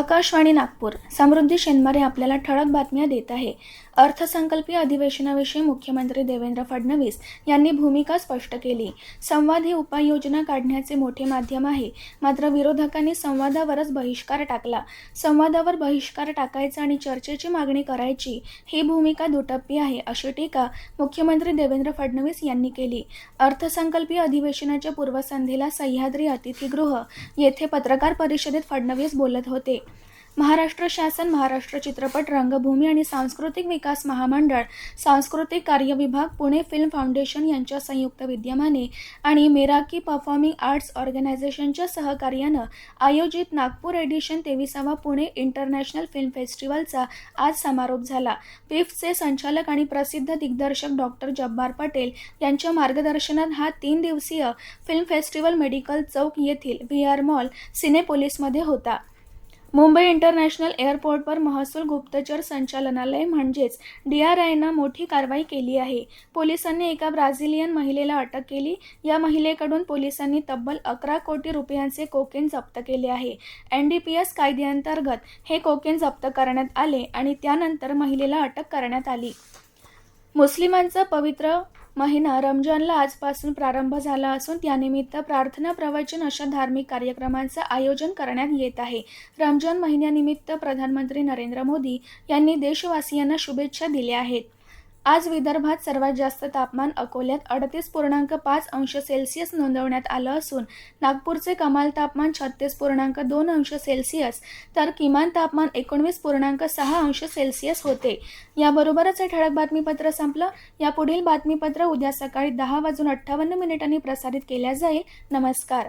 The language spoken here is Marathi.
आकाशवाणी नागपूर. समृद्धी शेनमारे आपल्याला ठळक बातम्या देत आहे. अर्थसंकल्पीय अधिवेशनाविषयी मुख्यमंत्री देवेंद्र फडणवीस यांनी भूमिका स्पष्ट केली. संवाद ही उपाययोजना काढण्याचे मोठे माध्यम आहे. मात्र विरोधकांनी संवादावरच बहिष्कार टाकला. संवादावर बहिष्कार टाकायचा आणि चर्चेची मागणी करायची ही भूमिका दुटप्पी आहे अशी टीका मुख्यमंत्री देवेंद्र फडणवीस यांनी केली. अर्थसंकल्पीय अधिवेशनाच्या पूर्वसंध्येला सह्याद्री अतिथीगृह येथे पत्रकार परिषदेत फडणवीस बोलत होते. महाराष्ट्र शासन महाराष्ट्र चित्रपट रंगभूमी आणि सांस्कृतिक विकास महामंडळ सांस्कृतिक कार्य विभाग पुणे फिल्म फाउंडेशन यांच्या संयुक्त विद्यमाने आणि मेराकी परफॉर्मिंग आर्ट्स ऑर्गनायझेशनच्या सहकार्यानं आयोजित नागपूर एडिशन तेविसावा पुणे इंटरनॅशनल फिल्म फेस्टिवलचा आज समारोप झाला. पिफ्टचे संचालक आणि प्रसिद्ध दिग्दर्शक डॉक्टर जब्बार पटेल यांच्या मार्गदर्शनात हा तीन दिवसीय फिल्म फेस्टिवल मेडिकल चौक येथील व्ही आर मॉल सिनेपोलिसमध्ये होता. मुंबई इंटरनॅशनल एअरपोर्टवर महसूल गुप्तचर संचालनालय म्हणजेच डी आर आयनं मोठी कारवाई केली आहे. पोलिसांनी एका ब्राझिलियन महिलेला अटक केली. या महिलेकडून पोलिसांनी तब्बल अकरा कोटी रुपयांचे कोकेन जप्त केले आहे. एन डी पी एस कायद्याअंतर्गत हे कोकेन जप्त करण्यात आले आणि त्यानंतर महिलेला अटक करण्यात आली. मुस्लिमांचं पवित्र महिना रमजानला आजपासून प्रारंभ झाला असून त्यानिमित्त प्रार्थना प्रवचन अशा धार्मिक कार्यक्रमांचं आयोजन करण्यात येत आहे. रमजान महिन्यानिमित्त प्रधानमंत्री नरेंद्र मोदी यांनी देशवासियांना शुभेच्छा दिल्या आहेत. आज विदर्भात सर्वात जास्त तापमान अकोल्यात अडतीस पूर्णांक पाच अंश सेल्सिअस नोंदवण्यात आलं असून नागपूरचे कमाल तापमान छत्तीस पूर्णांक दोन अंश सेल्सिअस तर किमान तापमान एकोणवीस पूर्णांक सहा अंश सेल्सिअस होते. याबरोबरच हे ठळक बातमीपत्र संपलं. यापुढील बातमीपत्र उद्या सकाळी दहा वाजून अठ्ठावन्न मिनिटांनी प्रसारित केल्या जाईल. नमस्कार.